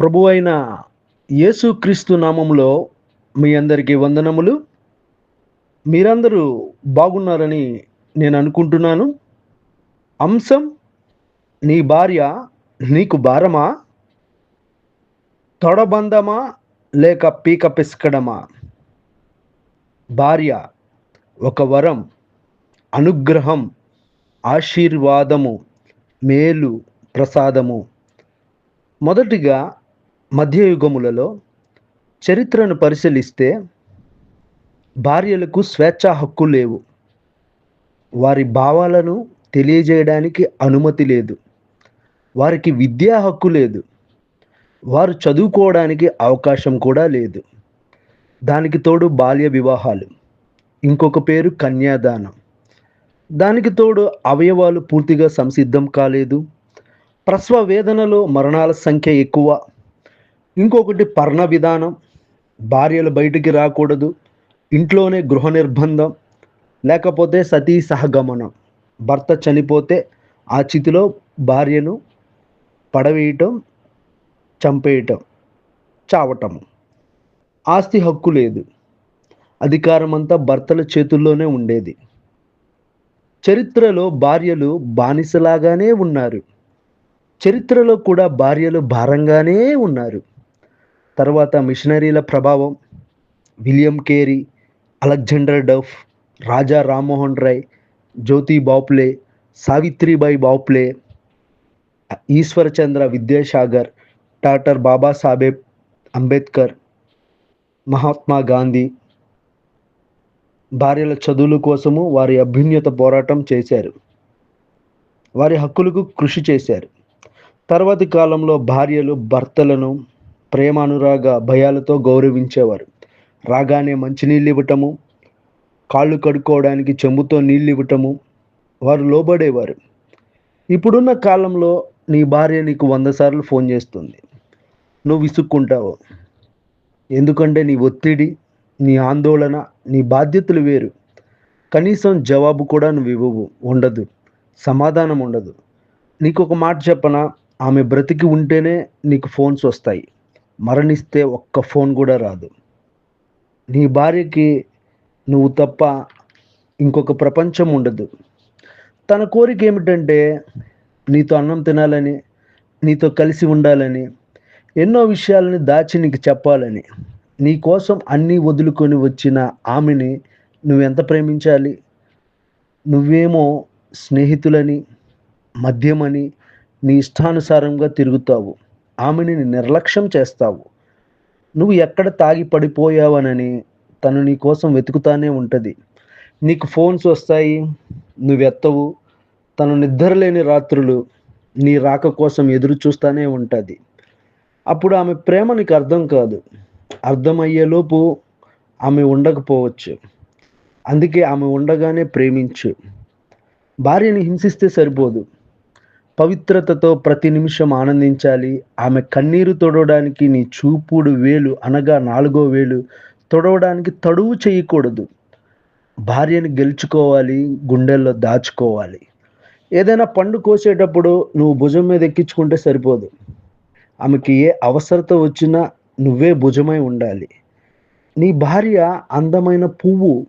ప్రభు అయిన యేసుక్రీస్తు నామంలో మీ అందరికీ వందనములు. మీరందరూ బాగున్నారని నేను అనుకుంటున్నాను. అంశం నీ భార్య నీకు భారమా? తొడబందమా లేక పీక పిసకడమా? భార్య ఒక వరం అనుగ్రహం ఆశీర్వాదము మేలు ప్రసాదము. మొదటిగా మధ్యయుగములలో చరిత్రను పరిశీలిస్తే భార్యలకు స్వేచ్ఛా హక్కు లేవు. వారి భావాలను తెలియజేయడానికి అనుమతి లేదు. వారికి విద్యా హక్కు లేదు. వారు చదువుకోవడానికి అవకాశం కూడా లేదు. దానికి తోడు బాల్య వివాహాలు. ఇంకొక పేరు కన్యాదానం. దానికి తోడు అవయవాలు పూర్తిగా సంసిద్ధం కాలేదు. ప్రసవ వేదనలో మరణాల సంఖ్య ఎక్కువ. ఇంకొకటి పర్ణ విధానం. భార్యలు బయటికి రాకూడదు. ఇంట్లోనే గృహ నిర్బంధం. లేకపోతే సతీ సహగమనం. భర్త చనిపోతే ఆ చితిలో భార్యను పడవేయటం చంపేయటం చావటం. ఆస్తి హక్కు లేదు. అధికారం అంతా భర్తల చేతుల్లోనే ఉండేది. చరిత్రలో భార్యలు బానిసలాగానే ఉన్నారు. చరిత్రలో కూడా భార్యలు భారంగానే ఉన్నారు. తర్వాత మిషనరీల ప్రభావం William Carey Alexander Duff Raja Rammohan Roy Jyoti Phule Savitribai Phule Ishwarchandra Vidyasagar doctor Babasaheb Ambedkar Mahatma Gandhi భార్యల చదువుల కోసము వారి అభ్యున్నత పోరాటం చేశారు. వారి హక్కులకు కృషి చేశారు. తర్వాతి కాలంలో భార్యలు భర్తలను ప్రేమానురాగ భయాలతో గౌరవించేవారు. రాగానే మంచినీళ్ళు ఇవ్వటము కాళ్ళు కడుక్కోవడానికి చెంబుతో నీళ్ళు ఇవ్వటము వారు లోబడేవారు. ఇప్పుడున్న కాలంలో నీ భార్య నీకు వంద సార్లు ఫోన్ చేస్తుంది. నువ్వు విసుక్కుంటావు. ఎందుకంటే నీ ఒత్తిడి నీ ఆందోళన నీ బాధ్యతలు వేరు. కనీసం జవాబు కూడా నువ్వు ఇవ్వవు ఉండదు. సమాధానం ఉండదు. నీకు ఒక మాట చెప్పనా? ఆమె బ్రతికి ఉంటేనే నీకు ఫోన్స్ వస్తాయి. మరణిస్తే ఒక్క ఫోన్ కూడా రాదు. నీ భార్యకి నువ్వు తప్ప ఇంకొక ప్రపంచం ఉండదు. తన కోరిక ఏమిటంటే నీతో అన్నం తినాలని నీతో కలిసి ఉండాలని ఎన్నో విషయాలని దాచి నీకు చెప్పాలని నీ కోసం అన్నీ వదులుకొని వచ్చిన ఆమెని నువ్వెంత ప్రేమించాలి? నువ్వేమో స్నేహితులని మద్యమని నీ ఇష్టానుసారంగా తిరుగుతావు. ఆమెని నిర్లక్ష్యం చేస్తావు. నువ్వు ఎక్కడ తాగి పడిపోయావనని తను నీ కోసం వెతుకుతానే ఉంటుంది. నీకు ఫోన్స్ వస్తాయి నువ్వెత్తవు తను నిద్రలేని రాత్రులు నీ రాక కోసం ఎదురు చూస్తూనే ఉంటుంది. అప్పుడు ఆమె ప్రేమ నీకు అర్థం కాదు. అర్థమయ్యేలోపు ఆమె ఉండకపోవచ్చు. అందుకే ఆమె ఉండగానే ప్రేమించు. భార్యని హింసిస్తే సరిపోదు. పవిత్రతతో ప్రతి నిమిషం ఆనందించాలి. ఆమె కన్నీరు తొడవడానికి నీ చూపుడు వేలు అనగా నాలుగో వేలు. తొడవడానికి తడువు చేయకూడదు. భార్యని గెలుచుకోవాలి గుండెల్లో దాచుకోవాలి. ఏదైనా పండు కోసేటప్పుడు నువ్వు భుజం మీద ఎక్కించుకుంటే సరిపోదు. ఆమెకి ఏ అవసరత వచ్చినా నువ్వే భుజమై ఉండాలి. నీ భార్య అందమైన పువ్వు.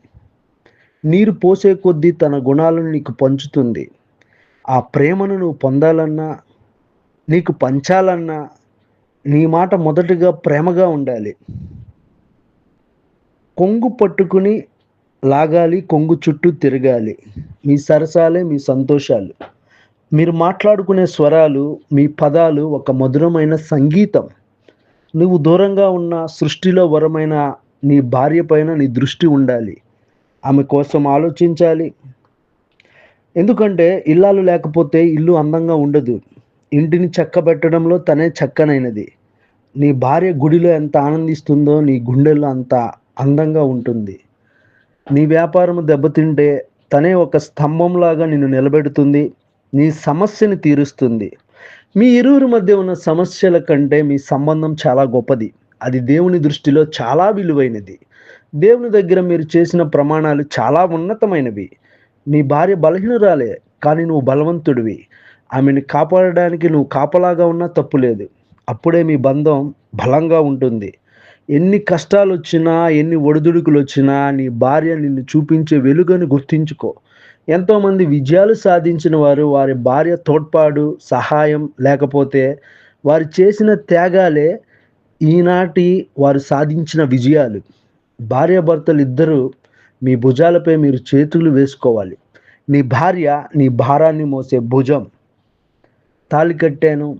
నీరు పోసే కొద్దీ తన గుణాలను నీకు పంచుతుంది. ఆ ప్రేమను నువ్వు పొందాలన్నా నీకు పంచాలన్నా నీ మాట మొదటిగా ప్రేమగా ఉండాలి. కొంగు పట్టుకుని లాగాలి కొంగు చుట్టూ తిరగాలి. మీ సరసాలే మీ సంతోషాలు. మీరు మాట్లాడుకునే స్వరాలు మీ పదాలు ఒక మధురమైన సంగీతం. నువ్వు దూరంగా ఉన్న సృష్టిలో వరమైన నీ భార్య పైన నీ దృష్టి ఉండాలి. ఆమె కోసం ఆలోచించాలి. ఎందుకంటే ఇల్లాలు లేకపోతే ఇల్లు అందంగా ఉండదు. ఇంటిని చక్కబెట్టడంలో తనే చక్కనైనది. నీ భార్య గుడిలో ఎంత ఆనందిస్తుందో నీ గుండెల్లో అంత అందంగా ఉంటుంది. నీ వ్యాపారం దెబ్బతింటే తనే ఒక స్తంభంలాగా నిన్ను నిలబెడుతుంది. నీ సమస్యని తీరుస్తుంది. మీ ఇరువురి మధ్య ఉన్న సమస్యల కంటే మీ సంబంధం చాలా గొప్పది. అది దేవుని దృష్టిలో చాలా విలువైనది. దేవుని దగ్గర మీరు చేసిన ప్రమాణాలు చాలా ఉన్నతమైనవి. నీ భార్య బలహీనరాలే కానీ నువ్వు బలవంతుడివి. ఆమెను కాపాడడానికి నువ్వు కాపలాగా ఉన్నా తప్పు లేదు. అప్పుడే మీ బంధం బలంగా ఉంటుంది. ఎన్ని కష్టాలు వచ్చినా ఎన్ని ఒడిదుడుకులు వచ్చినా నీ భార్య నిన్ను చూపించే వెలుగని గుర్తించుకో. ఎంతోమంది విజయాలు సాధించిన వారు వారి భార్య తోడ్పాటు సహాయం లేకపోతే వారు చేసిన త్యాగాలే ఈనాటి వారు సాధించిన విజయాలు. భార్యాభర్తలు ఇద్దరు మీ భుజాలపై మీరు చేతులు వేసుకోవాలి. నీ భార్య నీ భారాన్ని మోసే భుజం. తాళి కట్టాను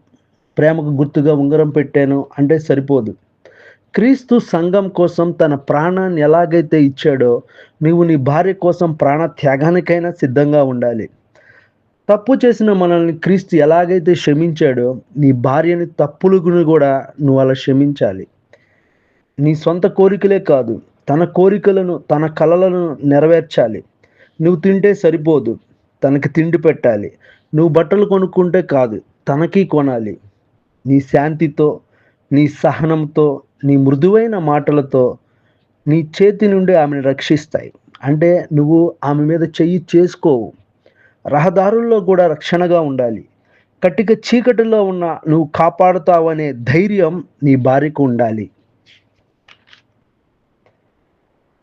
ప్రేమకు గుర్తుగా ఉంగరం పెట్టాను అంటే సరిపోదు. క్రీస్తు సంఘం కోసం తన ప్రాణాన్ని ఎలాగైతే ఇచ్చాడో నీవు నీ భార్య కోసం ప్రాణ త్యాగానికైనా సిద్ధంగా ఉండాలి. తప్పు చేసిన మనల్ని క్రీస్తు ఎలాగైతే క్షమించాడో నీ భార్యని తప్పులుగును కూడా నువ్వు అలా క్షమించాలి. నీ సొంత కోరికలే కాదు తన కోరికలను తన కలలను నెరవేర్చాలి. నువ్వు తింటే సరిపోదు తనకి తిండి పెట్టాలి. నువ్వు బట్టలు కొనుక్కుంటే కాదు తనకి కొనాలి. నీ శాంతితో నీ సహనంతో నీ మృదువైన మాటలతో నీ చేతి నుండి ఆమెను రక్షిస్తాయి. అంటే నువ్వు ఆమె మీద చెయ్యి చేసుకోవు. రహదారుల్లో కూడా రక్షణగా ఉండాలి. కట్టిక చీకటిలో ఉన్న నువ్వు కాపాడుతావనే ధైర్యం నీ భార్యకు ఉండాలి.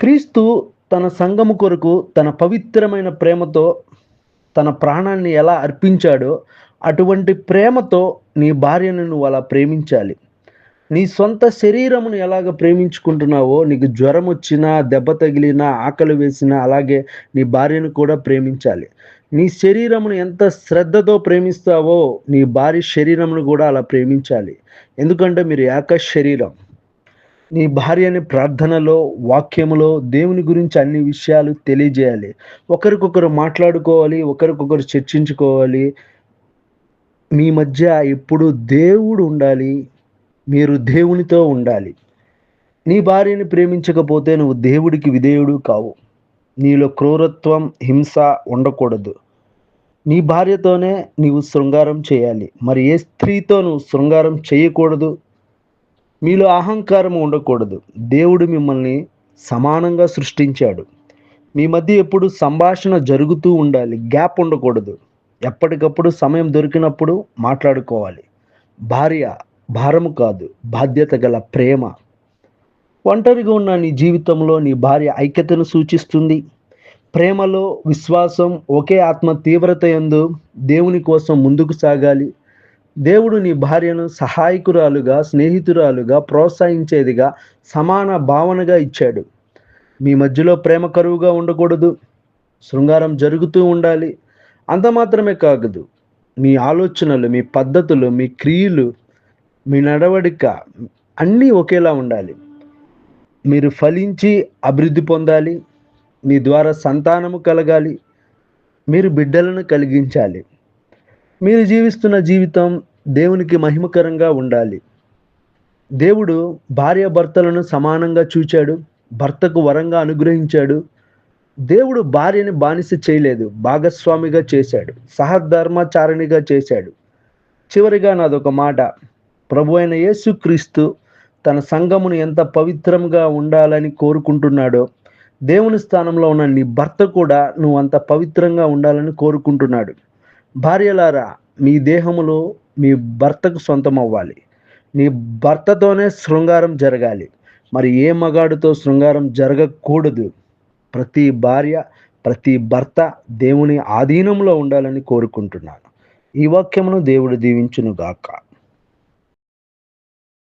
క్రీస్తు తన సంఘము కొరకు తన పవిత్రమైన ప్రేమతో తన ప్రాణాన్ని ఎలా అర్పించాడో అటువంటి ప్రేమతో నీ భార్యను నువ్వు అలా ప్రేమించాలి. నీ సొంత శరీరమును ఎలాగ ప్రేమించుకుంటున్నావో నీకు జ్వరం వచ్చినా దెబ్బ తగిలినా ఆకలి వేసినా అలాగే నీ భార్యను కూడా ప్రేమించాలి. నీ శరీరమును ఎంత శ్రద్ధతో ప్రేమిస్తావో నీ భార్య శరీరమును కూడా అలా ప్రేమించాలి. ఎందుకంటే మీరు ఏక శరీరం నీ భార్యని ప్రార్థనలో వాక్యములో దేవుని గురించి అన్ని విషయాలు తెలియజేయాలి. ఒకరికొకరు మాట్లాడుకోవాలి ఒకరికొకరు చర్చించుకోవాలి. మీ మధ్య ఎప్పుడు దేవుడు ఉండాలి మీరు దేవునితో ఉండాలి. నీ భార్యని ప్రేమించకపోతే నువ్వు దేవుడికి విధేయుడు కావు. నీలో క్రూరత్వం హింస ఉండకూడదు. నీ భార్యతోనే నీవు శృంగారం చేయాలి. మరి ఏ స్త్రీతో నువ్వు శృంగారం చేయకూడదు? మీలో అహంకారం ఉండకూడదు. దేవుడు మిమ్మల్ని సమానంగా సృష్టించాడు. మీ మధ్య ఎప్పుడు సంభాషణ జరుగుతూ ఉండాలి. గ్యాప్ ఉండకూడదు. ఎప్పటికప్పుడు సమయం దొరికినప్పుడు మాట్లాడుకోవాలి. భార్య భారము కాదు బాధ్యత గల ప్రేమ. ఒంటరిగా ఉన్న నీ జీవితంలో నీ భార్య ఐక్యతను సూచిస్తుంది. ప్రేమలో విశ్వాసం ఒకే ఆత్మ తీవ్రత ఎందు దేవుని కోసం ముందుకు సాగాలి. దేవుడు నీ భార్యను సహాయకురాలుగా స్నేహితురాలుగా ప్రోత్సహించేదిగా సమాన భావనగా ఇచ్చాడు. మీ మధ్యలో ప్రేమ కరువుగా ఉండకూడదు. శృంగారం జరుగుతూ ఉండాలి. అంత మాత్రమే కాదు మీ ఆలోచనలు మీ పద్ధతులు మీ క్రియలు మీ నడవడిక అన్నీ ఒకేలా ఉండాలి. మీరు ఫలించి అభివృద్ధి పొందాలి. మీ ద్వారా సంతానము కలగాలి. మీరు బిడ్డలను కలిగించాలి. మీరు జీవిస్తున్న జీవితం దేవునికి మహిమకరంగా ఉండాలి. దేవుడు భార్యాభర్తలను సమానంగా చూచాడు భర్తకు వరంగా అనుగ్రహించాడు. దేవుడు భార్యని బానిస చేయలేదు భాగస్వామిగా చేశాడు సహధర్మచారిణిగా చేశాడు. చివరిగా నాదొక మాట ప్రభు అయిన యేసుక్రీస్తు తన సంఘమును ఎంత పవిత్రంగా ఉండాలని కోరుకుంటున్నాడో దేవుని స్థానంలో ఉన్న నీ భర్త కూడా నువ్వు అంత పవిత్రంగా ఉండాలని కోరుకుంటున్నాడు. భార్యలారా మీ దేహములో మీ భర్తకు సొంతం అవ్వాలి నీ భర్తతోనే శృంగారం జరగాలి. మరి ఏ మగాడితో శృంగారం జరగకూడదు? ప్రతి భార్య ప్రతి భర్త దేవుని ఆధీనంలో ఉండాలని కోరుకుంటున్నాను. ఈ వాక్యమును దేవుడు దీవించును గాక